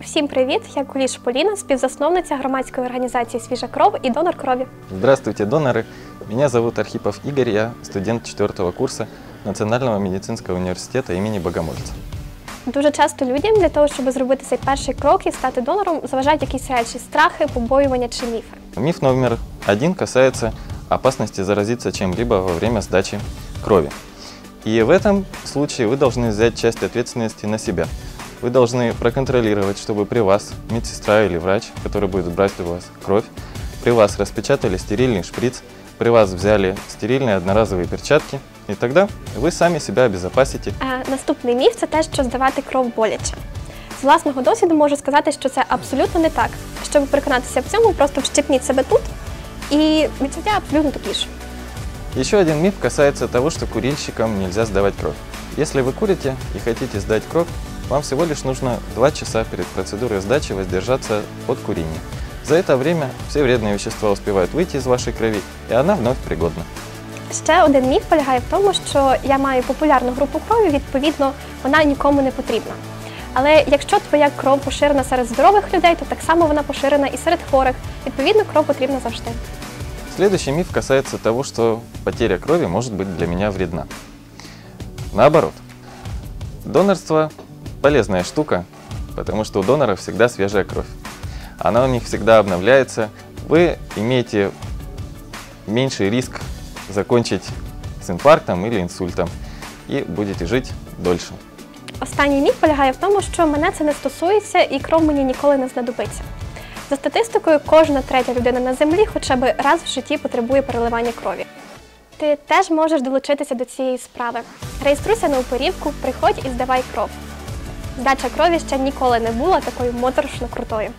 Всім привіт! Я Куліш Поліна, співзасновниця громадської організації Свіжа кров і донор крові. Здравствуйте, доноры. Меня зовут Архипов Игорь, я студент четвертого курса Национального медицинского университета имени Богомольца. Дуже часто людям для того, щоб зробити цей перший крок і стати донором, заважають якісь речі, страхи, побоювання чи міфи. Миф номер один касается опасности заразиться чем-либо во время сдачи крови. И в этом случае вы должны взять часть ответственности на себя. Вы должны проконтролировать, чтобы при вас медсестра или врач, который будет брать у вас кровь, при вас распечатали стерильный шприц, при вас взяли стерильные одноразовые перчатки, и тогда вы сами себя обезопасите Е, наступний міф це те, що здавати кров боляче. З власного досвіду можу сказати, що це абсолютно не так. Щоб переконатися в цьому, просто вщипніть себе тут, і відчуття абсолютно такі ж. Еще один миф касается того, что курильщикам нельзя сдавать кровь. Если вы курите и хотите сдать кровь, вам всего лишь нужно 2 часа перед процедурой сдачи воздержаться от курения. За это время все вредные вещества успевают выйти из вашей крови, и она вновь пригодна. Ще один міф полягає в тому, що я маю популярну групу крові, відповідно, вона нікому не потрібна. Але якщо твоя кров поширена серед здорових людей, то так само вона поширена і серед хворих. Відповідно, кров потрібна завжди. Следующий миф касается того, что потеря крови может быть для меня вредна. Наоборот, донорство – полезная штука, потому что у доноров всегда свежая кровь. Она у них всегда обновляется. Вы имеете меньший риск закончить с инфарктом или инсультом и будете жить дольше. Останній міф полягає в тому, що мене це не стосується і кров мені ніколи не знадобиться. За статистикою, кожна третя людина на землі хоча б раз в житті потребує переливання крові. Ти теж можеш долучитися до цієї справи. Реєструйся на оперівку, приходь і здавай кров. Здача крові ще ніколи не була такою моторошно крутою.